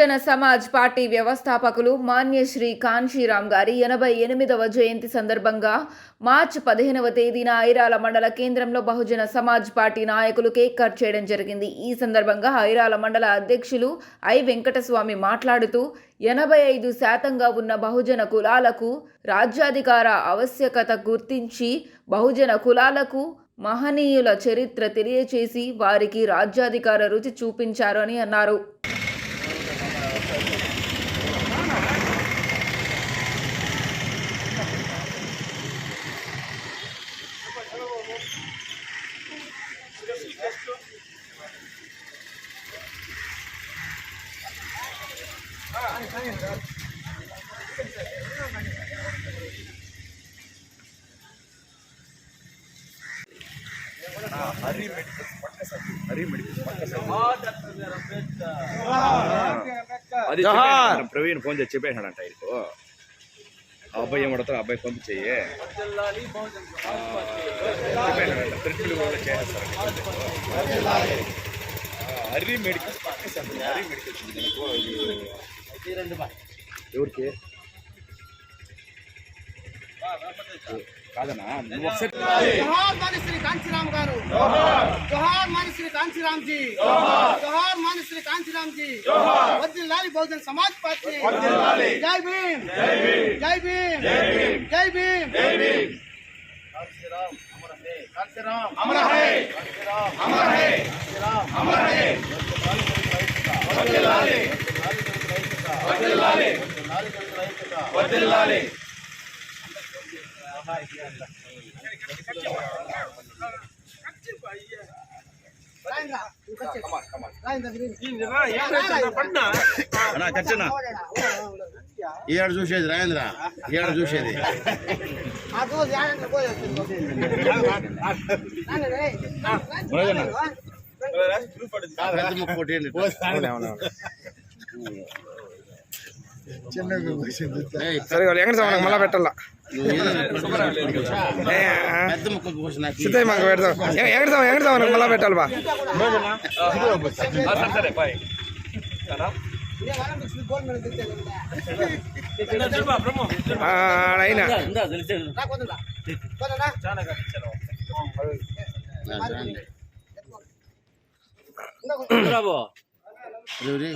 బహుజన Samaj party వ్యవస్థాపకులు మాన్యశ్రీ కాన్షీరామ్ గారి ఎనభై ఎనిమిదవ జయంతి సందర్భంగా మార్చి పదిహేనవ తేదీన ఐరాల మండల కేంద్రంలో బహుజన సమాజ్ పార్టీ నాయకులు కేక్ కట్ చేయడం జరిగింది. ఈ సందర్భంగా ఐరాల మండల అధ్యక్షులు ఐ వెంకటస్వామి మాట్లాడుతూ ఎనభై ఐదు శాతంగా ఉన్న బహుజన కులాలకు రాజ్యాధికార ఆవశ్యకత గుర్తించి బహుజన కులాలకు మహనీయుల చరిత్ర తెలియచేసి వారికి రాజ్యాధికార రుచి చూపించారు అని అన్నారు. అది ప్రవీణ్ ఫోన్ చేసి చెప్పేసినాడంట ఆయనకు. ఆ అబ్బాయి ఏం పడతారు అబ్బాయి పంపించేయి హరి మెడికల్ హరి మెడికల్ ఎవరికి కాదనా నువ్వు ఒకసారి జోహార్ మన శ్రీ కాంచీరామ్ గారు జోహార్ మన శ్రీ కాంచీరామ్ జీ జోహార్ మన శ్రీ కాంచీరామ్ జీ వజ్రలాలి బహుజన్ సమాజ్ పార్టీ జై భీమ్ జై భీమ్ జై భీమ్ జై భీమ్ కాంచీరామ్ అమర హే కాంచీరామ్ అమర హే కాంచీరామ్ అమర హే కాంచీరామ్ అమర హే వజ్రలాలి వర్దిల్లాలి చూసేది రాయంద్ర ఈడ చూసేది పెద్ద ముక్కు కొట్టేయండి ఏయ్, సరే. వాళ్ళు ఎక్కడ మనకు మళ్ళా పెట్టాలా? సిద్ధయ్య మనకు పెడతాం ఎక్కడ ఎక్కడ మళ్ళా పెట్టాలి బా? సరే బాయ్ ఆ, అయినా ఎవరి?